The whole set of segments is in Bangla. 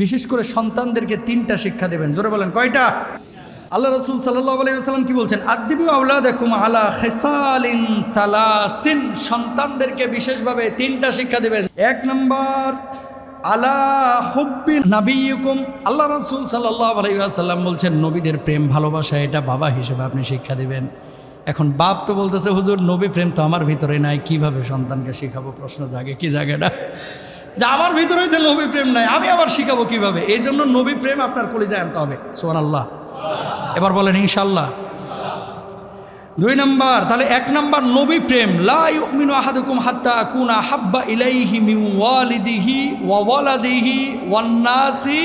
বিশেষ করে সন্তানদেরকে তিনটা শিক্ষা দেবেন। জোরে বলেন, কয়টা? আল্লাহ রসুল সাল্লাহ কি বলছেন? সালাসিন। সন্তানদেরকে বিশেষভাবে তিনটা শিক্ষা দেবেন। এক নম্বর আল্লাহ রসুল আলাইসাল্লাম বলছেন, নবীদের প্রেম, ভালোবাসা, এটা বাবা হিসেবে আপনি শিক্ষা দেবেন। এখন বাপ তো বলতেছে, হুজুর, নবী প্রেম তো আমার ভিতরে নাই, কীভাবে সন্তানকে শেখাবো? প্রশ্ন জাগে, কি জাগে না? যে আমার ভিতরে তো নবী প্রেম নাই, আমি আবার শিখাবো কীভাবে? এই জন্য নবী প্রেম আপনার কলিজায় আনতে হবে। সোহান আল্লাহ এবার বলেন ইনশাল্লাহ দুই নাম্বার, তাহলে এক নাম্বার নবী প্রেম। লা ইউমিনু আহাদুকুম হাত্তা কুনা হাব্বা ইলাইহি মিন ওয়ালিদিহি ওয়া ওয়ালাদিহি ওয়ান নাসি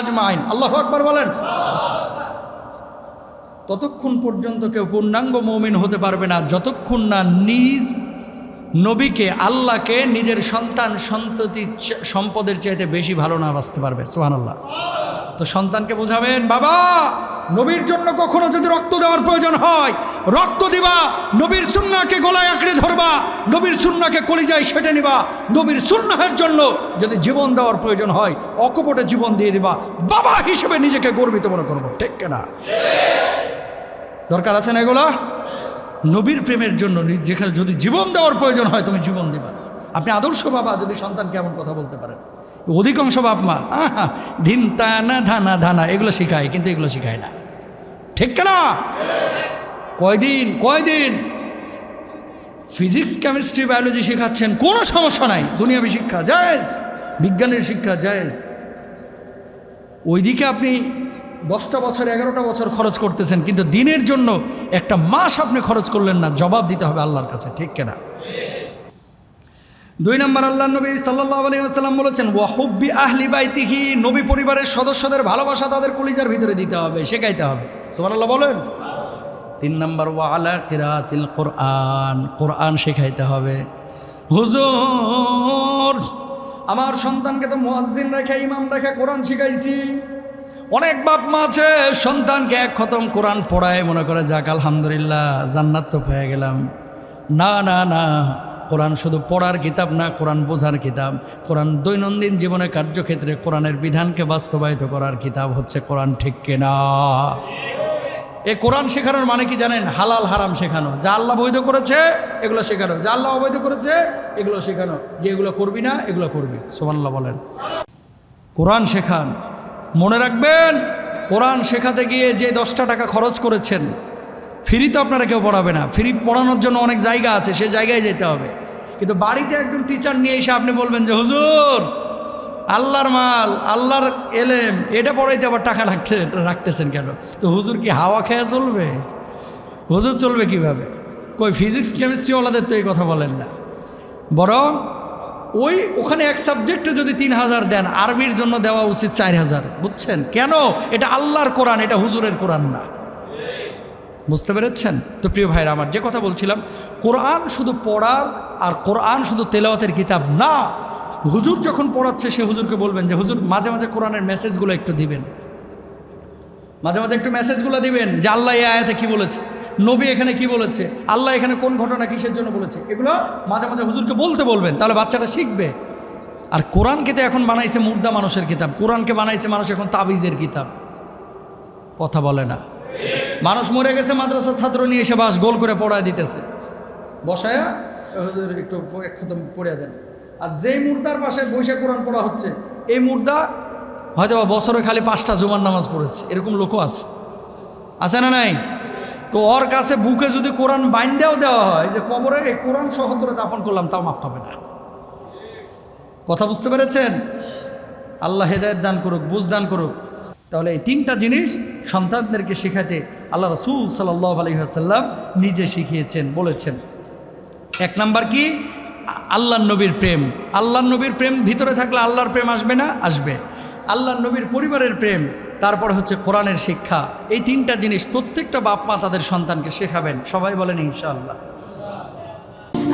আজমাইন। আল্লাহু আকবার বলেন। ততক্ষণ পর্যন্ত কেউ পূর্ণাঙ্গ মৌমিন হতে পারবে না, যতক্ষণ না নিজ নবীকে, আল্লাহকে নিজের সন্তান সন্ততি সম্পদের চাইতে বেশি ভালো না বাঁচতে পারবে। সোহান আল্লাহ তো সন্তানকে বোঝাবেন, বাবা, নবীর জন্য কখনো যদি রক্ত দেওয়ার প্রয়োজন হয়, রক্ত দিবা, নবীর সুন্নাকে গলায় আঁকড়ে ধরবা, নবীর সুন্নাকে কলিজায় সেটে নিবা, নবীর সুন্নাহের জন্য যদি জীবন দেওয়ার প্রয়োজন হয়, অকপটে জীবন দিয়ে দিবা, বাবা হিসেবে নিজেকে গর্বিত মনে করব। ঠিক কেনা? দরকার আছে না এগুলো? নবীর প্রেমের জন্য যেখানে যদি জীবন দেওয়ার প্রয়োজন হয়, তুমি জীবন দেবা। আপনি আদর্শ বাবা যদি সন্তানকে এমন কথা বলতে পারেন। অধিকাংশ বাপ মা ধিন তানা ধানা ধানা এগুলো শেখায়, কিন্তু এগুলো শেখায় না। ঠিক না কয়দিন? কয়দিন? ফিজিক্স, কেমিস্ট্রি, বায়োলজি শেখাচ্ছেন, কোনো সমস্যা নাই। দুনিয়াবি শিক্ষা, জায়েজ। বিজ্ঞানের শিক্ষা, জায়েজ। ওইদিকে আপনি দশটা বছর, এগারোটা বছর খরচ করতেছেন, কিন্তু দিনের জন্য একটা মাস আপনি খরচ করলেন না, জবাব দিতে হবে আল্লাহর কাছে, ঠিক কেনা? দুই নম্বর আল্লাহ নবী সাল্লাহ আলাইসাল্লাম বলেছেন ওয়াহুব্বি আহলি বাইতিহি নবী পরিবারের সদস্যদের ভালোবাসা তাদের কলিজার ভিতরে দিতে হবে, শেখাইতে হবে। সোমান আল্লাহ বলেন। তিন নম্বর ওয়ালা কিরাতিল কোরআন কোরআন শেখাইতে হবে। হুজুর, আমার সন্তানকে তো মুয়াজ্জিন রেখে, ইমাম রেখে কোরআন শিখাইছি। অনেক বাপ মা আছে, সন্তানকে এক খতম কোরআন পড়ায় মনে করে, যাক, আলহামদুলিল্লাহ, জান্নাত তো পেয়ে গেলাম। না না না, কোরআন শুধু পড়ার কিতাব না, কোরআন বোঝার কিতাব। কোরআন দৈনন্দিন জীবনে কার্যক্ষেত্রে কোরআনের বিধানকে বাস্তবায়িত করার কিতাব হচ্ছে কোরআন, ঠিক কিনা? এ কোরআন শেখানোর মানে কি জানেন? হালাল, হারাম শেখানো। যা আল্লাহ বৈধ করেছে, এগুলো শেখানো। যা আল্লাহ অবৈধ করেছে, এগুলো শেখানো। যে এগুলো করবি না, এগুলো করবি। সোমান্লাহ বলেন। কোরআন শেখান। মনে রাখবেন, কোরআন শেখাতে গিয়ে যে দশটা টাকা খরচ করেছেন, ফ্রি তো আপনারা কেউ পড়াবে না। ফ্রি পড়ানোর জন্য অনেক জায়গা আছে, সে জায়গায় যেতে হবে। কিন্তু বাড়িতে একজন টিচার নিয়ে এসে আপনি বলবেন যে, হুজুর, আল্লাহর মাল, আল্লাহর এলেম, এটা পড়াইতে আবার টাকা রাখতে, রাখতেছেন কেন? তো হুজুর কি হাওয়া খেয়া চলবে? হুজুর চলবে কীভাবে? কই ফিজিক্স কেমিস্ট্রিওয়ালাদের তো এই কথা বলেন না। বরং ওই ওখানে এক সাবজেক্টে যদি তিন হাজার দেন, আরবির জন্য দেওয়া উচিত চার হাজার। বুঝছেন? কেন? এটা আল্লাহর কোরআন, এটা হুজুরের কোরআন না। বুঝতে পেরেছেন? তো প্রিয় ভাইরা, আমার যে কথা বলছিলাম, কোরআন শুধু পড়ার আর কোরআন শুধু তেলাওয়াতের কিতাব না, হুজুর যখন পড়াচ্ছে, সে হুজুরকে বলবেন যে, হুজুর, মাঝে মাঝে কোরআনের মেসেজগুলো একটু দিবেন। মাঝে মাঝে একটু মেসেজগুলো দিবেন, যে, আল্লাহ এই আয়াতে কি বলেছে? নবী এখানে কি বলেছে? আল্লাহ এখানে কোন ঘটনা কিসের জন্য বলেছে? এগুলো মাঝে মাঝে হুজুরকে বলতে বলবেন, তাহলে বাচ্চাটা শিখবে। আর কোরআনকে তো এখন বানাইছে মুর্দা মানুষের কিতাব, কোরআনকে বানাইছে মানুষ এখন তাবিজের কিতাব। কথা বলে না। মানুষ মরে গেছে, মাদ্রাসার ছাত্র নিয়ে এসে বাস গোল করে পড়ায় দিতেছে। বসায়া হুজুর একটু এক খতম পড়িয়া দেন। আর যেই মুর্দার পাশে বসে কোরআন পড়া হচ্ছে, এই মুর্দা হয়তো বছরে খালি পাঁচটা জুমার নামাজ পড়েছে। এরকম লোকও আছে। আছে না নাই? তো ওর কাছে বুকে যদি কোরআন বাইন্দাও দেওয়া হয়, যে কবরে কোরআন সহ করে দাফন করলাম, তাও মাপ পাবে না। কথা বুঝতে পেরেছেন? আল্লাহ হেদায়ত দান করুক, বুঝ দান করুক। তাহলে এই তিনটা জিনিস সন্তানদেরকে শেখাতে আল্লাহ রসুল সাল্লাহ আলহিহাসাল্লাম নিজে শিখিয়েছেন, বলেছেন। এক নাম্বার কি? আল্লাহ নবীর প্রেম। আল্লাহ নবীর প্রেম ভিতরে থাকলে আল্লাহর প্রেম আসবে না? আসবে। আল্লাহ নবীর পরিবারের প্রেম। তারপরে হচ্ছে কোরআনের শিক্ষা। এই তিনটা জিনিস প্রত্যেকটা বাপ মা তাদের সন্তানকে শেখাবেন। সবাই বলেন ইনশাআল্লাহ।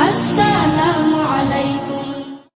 আসসালামু আলাইকুম।